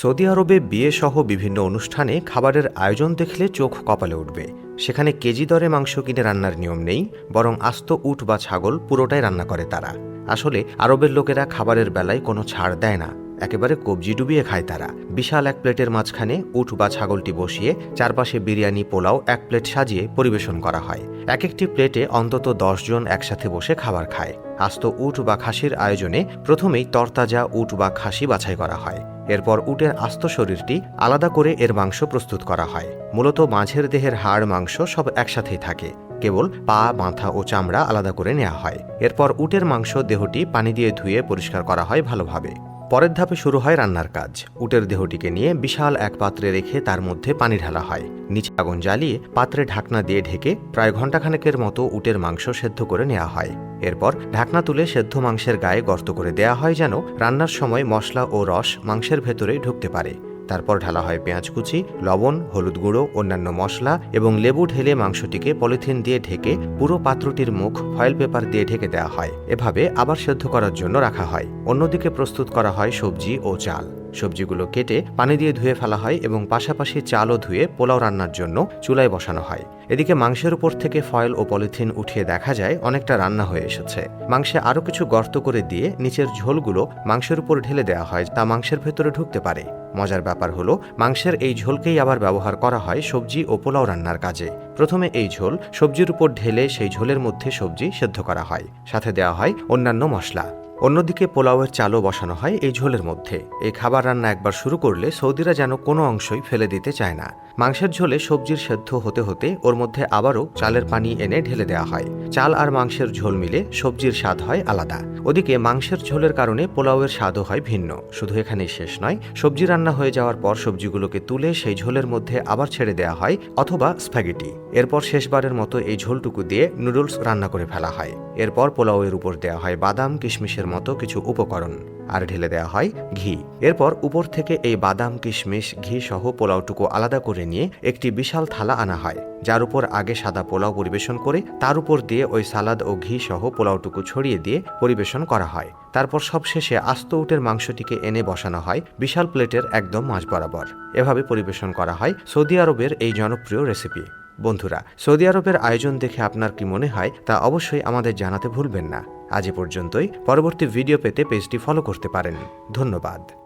Saudi আরবে বিয়ে সহ বিভিন্ন অনুষ্ঠানে খাবারের আয়োজন দেখলে চোখ কপালে উঠবে। সেখানে কেজি দরে মাংস কিনে রান্নার নিয়ম নেই, বরং আস্ত উট বা ছাগল পুরোটাই রান্না করে তারা। আসলে আরবের লোকেরা খাবারের বেলায় কোনো ছাড় দেয় না। একেবারে কবজি ডুবিয়ে খায় তারা। বিশাল এক প্লেটের মাঝখানে উট বা ছাগলটি বসিয়ে চারপাশে বিরিয়ানি, পোলাও এক প্লেট সাজিয়ে পরিবেশন করা হয়। এক একটি প্লেটে অন্তত জন একসাথে বসে খাবার খায়। আস্ত উট বা খাসির আয়োজনে প্রথমেই তরতাজা উট বা খাসি বাছাই করা হয়। এরপর উটের আস্ত শরীরটি আলাদা করে এর মাংস প্রস্তুত করা হয়। মূলত মাঝের দেহের হাড়, মাংস সব একসাথেই থাকে। কেবল পা, মাথা ও চামড়া আলাদা করে নেওয়া হয়। এরপর উটের মাংস দেহটি পানি দিয়ে ধুয়ে পরিষ্কার করা হয় ভালোভাবে। পরের ধাপে শুরু হয় রান্নার কাজ। উটের দেহটিকে নিয়ে বিশাল এক পাত্রে রেখে তার মধ্যে পানি ঢালা হয়। নিচে আগুন জ্বালিয়ে পাত্রে ঢাকনা দিয়ে ঢেকে প্রায় ঘণ্টাখানেকের মতো উটের মাংস সেদ্ধ করে নেওয়া হয়। এরপর ঢাকনা তুলে সেদ্ধ মাংসের গায়ে গর্ত করে দেয়া হয় যেন রান্নার সময় মশলা ও রস মাংসের ভেতরে ঢুকতে পারে। তারপর ঢালা হয় পেঁয়াজ কুচি, লবণ, হলুদ গুঁড়ো, অন্যান্য মশলা এবং লেবু ঢেলে মাংসটিকে পলিথিন দিয়ে ঢেকে পুরো পাত্রটির মুখ ফয়েল পেপার দিয়ে ঢেকে দেওয়া হয়। এভাবে আবার সেদ্ধ করার জন্য রাখা হয়। অন্যদিকে প্রস্তুত করা হয় সবজি ও চাল। সবজিগুলো কেটে পানি দিয়ে ধুয়ে ফেলা হয় এবং পাশাপাশি চালও ধুয়ে পোলাও রান্নার জন্য চুলায় বসানো হয়। এদিকে মাংসের উপর থেকে ফয়েল ও পলিথিন উঠিয়ে দেখা যায় অনেকটা রান্না হয়ে এসেছে। মাংসে আরও কিছু গর্ত করে দিয়ে নিচের ঝোলগুলো মাংসের উপর ঢেলে দেওয়া হয় তা মাংসের ভেতরে ঢুকতে পারে। মজার ব্যাপার হলো, মাংসের এই ঝোলকেই আবার ব্যবহার করা হয় সবজি ও পোলাও রান্নার কাজে। প্রথমে এই ঝোল সবজির উপর ঢেলে সেই ঝোলের মধ্যে সবজি সেদ্ধ করা হয়। সাথে দেওয়া হয় অন্যান্য মশলা। অন্যদিকে পোলাওয়ের চালও বসানো হয় এই ঝোলের মধ্যে। এই খাবার রান্না একবার শুরু করলে সৌদিরা যেন কোনো অংশই ফেলে দিতে চায় না। মাংসের ঝোলে সবজির সেদ্ধ হতে হতে ওর মধ্যে আবারও চালের পানি এনে ঢেলে দেওয়া হয়। চাল আর মাংসের ঝোল মিলে সবজির স্বাদ হয় আলাদা। ওদিকে মাংসের ঝোলের কারণে পোলাওয়ের স্বাদও হয় ভিন্ন। শুধু এখানেই শেষ নয়, সবজি রান্না হয়ে যাওয়ার পর সবজিগুলোকে তুলে সেই ঝোলের মধ্যে আবার ছেড়ে দেওয়া হয় অথবা স্প্যাগেটি। এরপর শেষবারের মতো এই ঝোলটুকু দিয়ে নুডলস রান্না করে ফেলা হয়। এরপর পোলাওয়ের উপর দেওয়া হয় বাদাম, কিশমিশের মতো কিছু উপকরণ। আর ঢেলে দেওয়া হয় ঘি। এরপর উপর থেকে এই বাদাম, কিশমিশ ঘি সহ পোলাওটুকু আলাদা করে নিয়ে একটি বিশাল থালা আনা হয়, যার উপর আগে সাদা পোলাও পরিবেশন করে তার উপর দিয়ে ওই সালাদ ও ঘি সহ পোলাওটুকু ছড়িয়ে দিয়ে পরিবেশন করা হয়। তারপর সবশেষে আস্ত উটের মাংসটিকে এনে বসানো হয় বিশাল প্লেটের একদম মাঝ বরাবর। এভাবে পরিবেশন করা হয় সৌদি আরবের এই জনপ্রিয় রেসিপি। বন্ধুরা, সৌদি আরবের আয়োজন দেখে আপনার কি মনে হয় তা অবশ্যই আমাদের জানাতে ভুলবেন না। আজ এ পর্যন্তই। পরবর্তী ভিডিও পেতে পেজটি ফলো করতে পারেন। ধন্যবাদ।